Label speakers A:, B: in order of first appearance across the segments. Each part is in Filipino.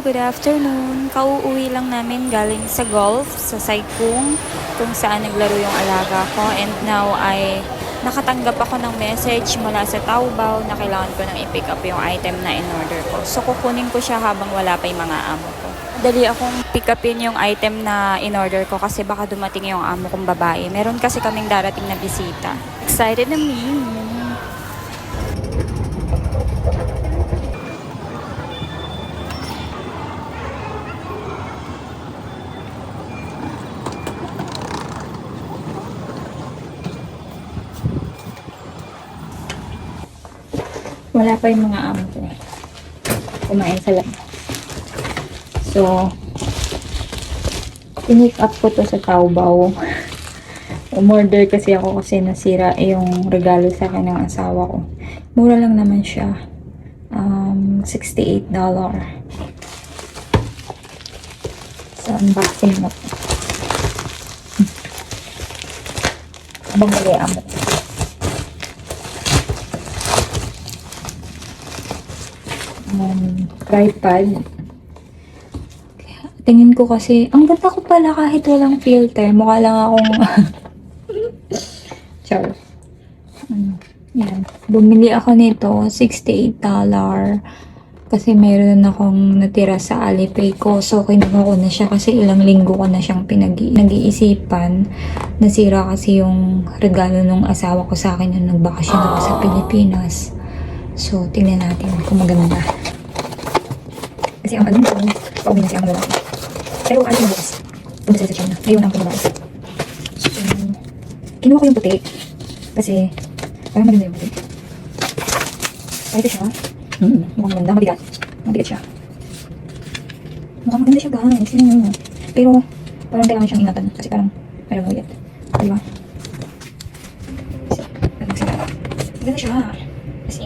A: good afternoon. Kauuwi lang namin galing sa golf sa Saikung kung saan naglaro yung alaga ko and now ay nakatanggap ako ng message mula sa Taobao na kailangan ko nang i-pick up yung item na in-order ko. So kukunin ko siya habang wala pa yung mga amo ko. Dali akong pick upin yung item na in-order ko kasi baka dumating yung amo kong babae. Meron kasi kaming darating na bisita. Excited na me! Wala pa yung mga amo ko. Kumain sa labas. So, pinick up ko to sa Taobao. Umorder kasi ako kasi nasira yung regalo sa akin ng asawa ko. Mura lang naman siya. Um, $68. So, unboxing mo. Abang gali amo. Um, tripod. Tingin ko kasi, ang ganda ko pala kahit walang filter. Mukha lang akong... Char. Ano, yan. Bumili ako nito, $68. Kasi meron akong natira sa Alipay ko. So, kinuha ko na siya kasi ilang linggo ko na siyang pinag- nag-iisipan. Nasira kasi yung regalo ng asawa ko sa akin nung nagbakasyon ako sa Pilipinas. So, tingnan natin kung maganda. Kasi ang ko, pauwi na siya ang lalaki. Pero ano yung bukas? Punta sila sa China. Ngayon ang pinabas. So, kinuha ko yung puti. Kasi, parang maganda yung puti. Ito siya. Hmm, mukhang maganda. Mabigat. Mabigat siya. Mukhang maganda siya, guys. Tingnan nyo. Pero, parang kailangan siyang ingatan. Kasi parang, parang mabigat. Di ba? Maganda siya. Kasi,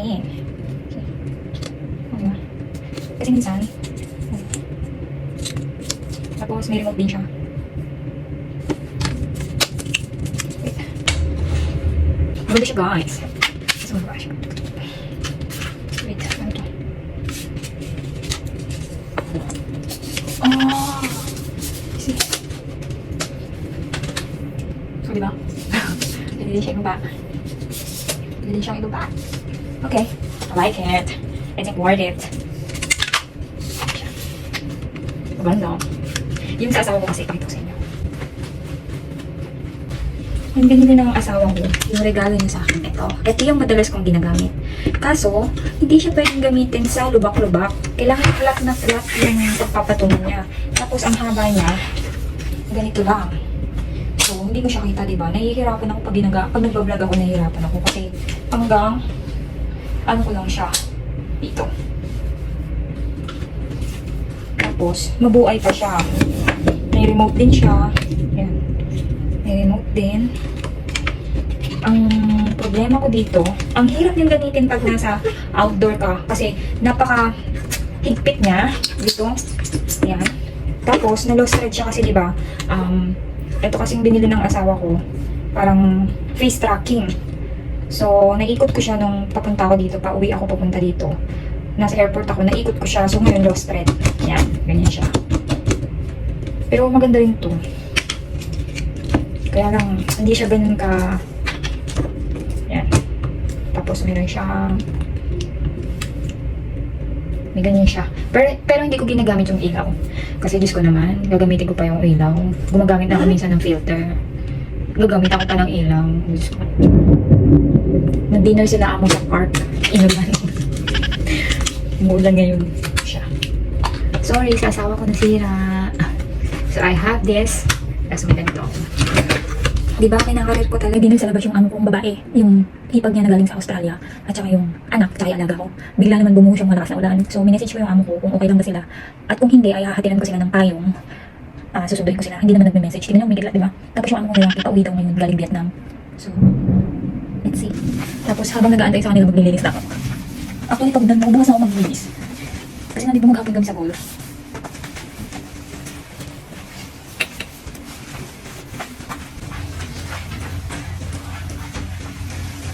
A: Okay. Kasi minsan, tapos may remote din siya. Wait. Maganda siya guys. Kasi maganda siya. Wait, ano to? Oh! See? So, di ba? Pwede din siya ibaba. Pwede din siyang ibaba. Okay. I like it. I think worth it. Maganda. Yung sa asawa ko kasi, pakita ko sa inyo. Yung binili ng asawa ko, yung regalo niya sa akin, ito. Ito yung madalas kong ginagamit. Kaso, hindi siya pwedeng gamitin sa lubak-lubak. Kailangan flat na flat yung pagpapatungan niya. Tapos, ang haba niya, ganito lang. So, hindi ko siya kita, di ba? Nahihirapan ako pag ginaga, pag nagbablog ako, nahihirapan ako. Kasi, hanggang, ano ko lang siya, dito. Tapos, mabuhay pa siya. May remote din siya. Yan. May remote din. Ang problema ko dito, ang hirap yung gamitin pag nasa outdoor ka. Kasi, napaka higpit niya. Dito. Yan. Tapos, na-lost siya kasi, di ba? Um, ito kasing binili ng asawa ko. Parang face tracking. So, naikot ko siya nung papunta ako dito. Pauwi ako papunta dito. Nasa airport ako. Naikot ko siya. So, ngayon lost thread. Yan. Ganyan siya. Pero maganda rin to. Kaya lang, hindi siya ganun ka... Yan. Tapos, meron siyang... May ganyan siya. Pero, pero hindi ko ginagamit yung ilaw. Kasi Diyos ko naman, gagamitin ko pa yung ilaw. Gumagamit ako minsan ng filter. Gagamit ako pa ng ilaw. Diyos ko. Nag-dinner sila ako sa park. Inulan. Umuulan ngayon siya. Sorry, sa asawa ko nasira. So, I have this. Tapos may ganito. Di ba, kinakarir ko talaga. Dinner sa labas yung amo kong babae. Yung ipag niya na galing sa Australia. At saka yung anak, tsaka alaga ko. Bigla naman bumuhos yung malakas na ulan. So, minessage ko yung amo ko kung okay lang ba sila. At kung hindi, ay hahatiran ko sila ng payong. Ah, susunduin ko sila. Hindi naman nagme-message. Tingnan mo, may di ba? Tapos yung amo ko nilang pauwi daw ngayon galing Vietnam. So, let's see. Tapos habang nag-aantay sa kanila, maglilinis na ako. Actually, pag doon, bukas ako maglilinis. Kasi ba maghapon kami sa golf?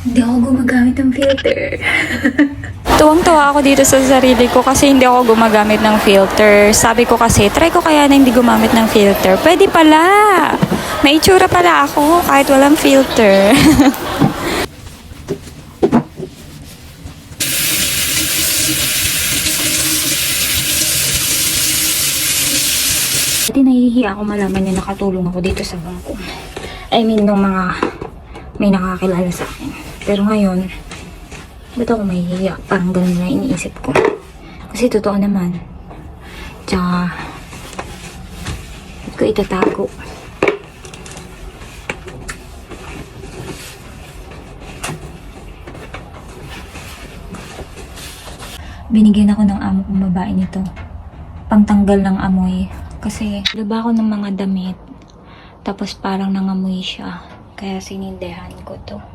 A: Hindi ako gumagamit ng filter. Tuwang-tuwa ako dito sa sarili ko kasi hindi ako gumagamit ng filter. Sabi ko kasi, try ko kaya na hindi gumamit ng filter. Pwede pala! May itsura pala ako kahit walang filter. nahihiya ako malaman na nakatulong ako dito sa bangko. I mean, nung mga may nakakilala sa akin. Pero ngayon, ba't ako mahihiya? Parang ganun na iniisip ko. Kasi totoo naman. Tsaka, ba't ko itatago? Binigyan ako ng amo kong babae nito. Pangtanggal ng amoy. Kasi, laba ako ng mga damit. Tapos parang nangamoy siya. Kaya sinindehan ko to.